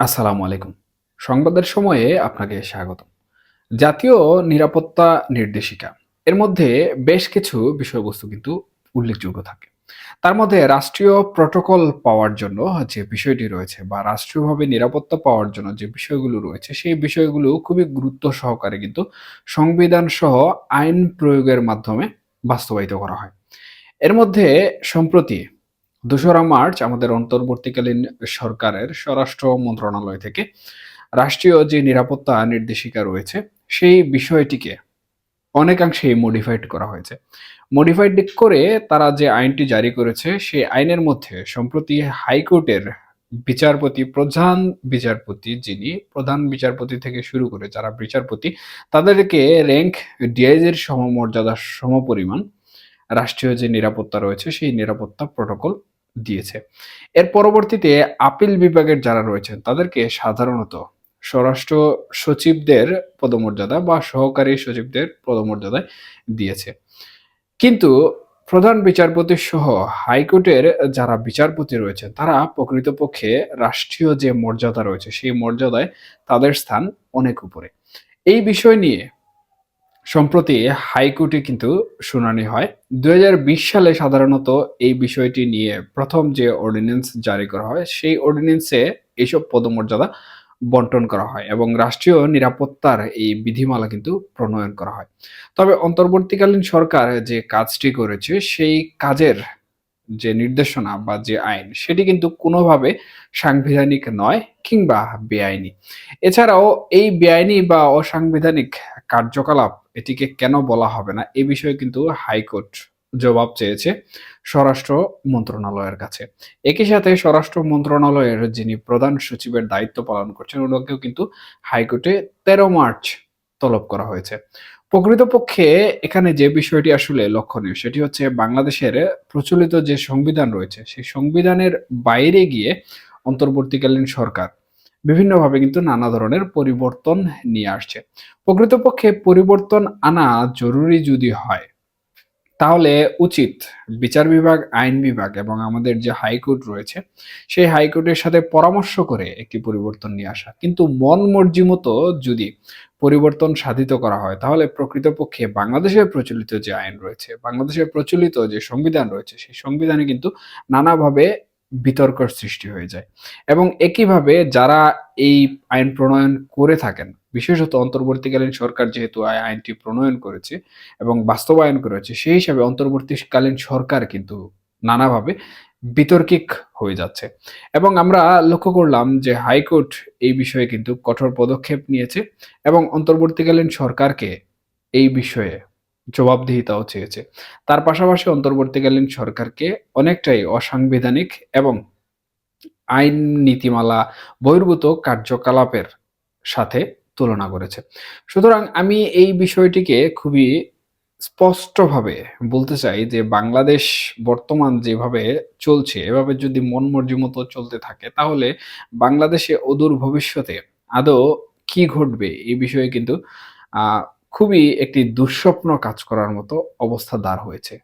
আসসালামু আলাইকুম। সংবাদের সময়ে আপনাকে স্বাগত জাতীয় নিরাপত্তা নির্দেশিকা। এর মধ্যে বেশ কিছু বিষয়বস্তু কিন্তু উল্লেখযোগ্য থাকে। তার মধ্যে রাষ্ট্রীয় প্রটোকল পাওয়ার জন্য যে বিষয়টি রয়েছে বা রাষ্ট্রীয়ভাবে নিরাপত্তা পাওয়ার জন্য যে বিষয়গুলো রয়েছে, সেই বিষয়গুলো খুবই গুরুত্ব সহকারে কিন্তু সংবিধান সহ আইন প্রয়োগের মাধ্যমে বাস্তবায়িত করা হয়। এর মধ্যে সম্প্রতি দোসরা মার্চ আমাদের অন্তর্বর্তীকালীন সরকারের স্বরাষ্ট্র মন্ত্রণালয় থেকে রাষ্ট্রীয় যে নিরাপত্তা নির্দেশিকা রয়েছে, সেই বিষয়টিকে অনেকাংশেই মডিফাইড করা হয়েছে। মডিফাইড করে তারা যে আইনটি জারি করেছে, সেই আইনের মধ্যে সম্প্রতি হাইকোর্টের বিচারপতি, প্রধান বিচারপতি যিনি, প্রধান বিচারপতি থেকে শুরু করে যারা বিচারপতি, তাদেরকে র্যাঙ্ক ডিআইজির সমমর্যাদা সমপরিমাণ রাষ্ট্রীয় যে নিরাপত্তা রয়েছে, সেই নিরাপত্তা প্রটোকল দিয়েছে। এর পরবর্তীতে আপিল বিভাগের যারা রয়েছেন, তাদেরকে সাধারণত স্বরাষ্ট্র সচিবদের পদমর্যাদা বা সহকারী সচিবদের পদমর্যাদায় দিয়েছে। কিন্তু প্রধান বিচারপতি সহ হাইকোর্টের যারা বিচারপতি রয়েছেন, তারা প্রকৃতপক্ষে রাষ্ট্রীয় যে মর্যাদা রয়েছে, সেই মর্যাদায় তাদের স্থান অনেক উপরে। এই বিষয় নিয়ে সম্প্রতি হাইকোর্টে কিন্তু শুনানি হয়। দু হাজার বিশ সালে সাধারণত এই বিষয়টি নিয়ে প্রথম যে অর্ডিন্যান্স জারি করা হয়, সেই অর্ডিন্যান্সে এইসব পদমর্যাদা বন্টন করা হয় এবং রাষ্ট্রীয় নিরাপত্তার এই বিধিমালা কিন্তু প্রণয়ন করা হয়। তবে অন্তর্বর্তীকালীন সরকার যে কাজটি করেছে, সেই কাজের যে নির্দেশনা বা যে আইন, সেটি কিন্তু কোনোভাবে সাংবিধানিক নয় কিংবা বেআইনি। এছাড়াও এই বেআইনি বা অসাংবিধানিক কার্যকলাপ এটিকে কেন বলা হবে না, এ বিষয়ে কিন্তু হাইকোর্ট জবাব চেয়েছে স্বরাষ্ট্র মন্ত্রণালয়ের কাছে। একই সাথে স্বরাষ্ট্র মন্ত্রণালয়ের যিনি প্রধান সচিবের দায়িত্ব পালন করছেন, ওনাকেও কিন্তু হাইকোর্টে তেরো মার্চ তলব করা হয়েছে। প্রকৃতপক্ষে এখানে যে বিষয়টি আসলে লক্ষণীয়, সেটি হচ্ছে বাংলাদেশের প্রচলিত যে সংবিধান রয়েছে, সেই সংবিধানের বাইরে গিয়ে অন্তর্বর্তীকালীন সরকার বিভিন্নভাবে কিন্তু নানা ধরনের পরিবর্তন নিয়ে আসছে। প্রকৃতপক্ষে পরিবর্তন আনা জরুরি যদি হয়, তাহলে উচিত বিচার বিভাগ, আইন বিভাগ এবং আমাদের যে হাইকোর্ট রয়েছে, সেই হাইকোর্টের সাথে পরামর্শ করে একটি পরিবর্তন নিয়ে আসা। কিন্তু মন মর্জি মতো যদি পরিবর্তন সাধিত করা হয়, তাহলে প্রকৃতপক্ষে বাংলাদেশের প্রচলিত যে আইন রয়েছে, বাংলাদেশের প্রচলিত যে সংবিধান রয়েছে, সেই সংবিধানে কিন্তু নানাভাবে বিতর্কর সৃষ্টি হয়ে যায়। এবং একইভাবে যারা এই আইন প্রণয়ন করে থাকেন, বিশেষত অন্তর্বর্তীকালীন সরকার যেহেতু আই- আইনটি প্রণয়ন করেছে এবং বাস্তবায়ন করেছে, সেই হিসাবে অন্তর্বর্তীকালীন সরকার কিন্তু নানাভাবে বিতর্কিক হয়ে যাচ্ছে। এবং আমরা লক্ষ্য করলাম যে হাইকোর্ট এই বিষয়ে কিন্তু কঠোর পদক্ষেপ নিয়েছে এবং অন্তর্বর্তীকালীন সরকারকে এই বিষয়ে জবাবদিহিতাও চেয়েছে। তার পাশাপাশি অন্তর্বর্তীকালীন সরকারকে অনেকটাই অসাংবিধানিক এবং আইন নীতিমালা বহির্ভূত কার্যকলাপের সাথে তুলনা করেছে। সুতরাং আমি এই বিষয়টিকে খুবই স্পষ্টভাবে বলতে চাই যে বাংলাদেশ বর্তমান যেভাবে চলছে, এভাবে যদি মন মর্জি মতো চলতে থাকে, তাহলে বাংলাদেশে অদূর ভবিষ্যতে আদৌ কি ঘটবে এই বিষয়ে কিন্তু খুবই একটি দুঃস্বপ্ন কাজ করার মতো অবস্থা দাঁড় হয়েছে।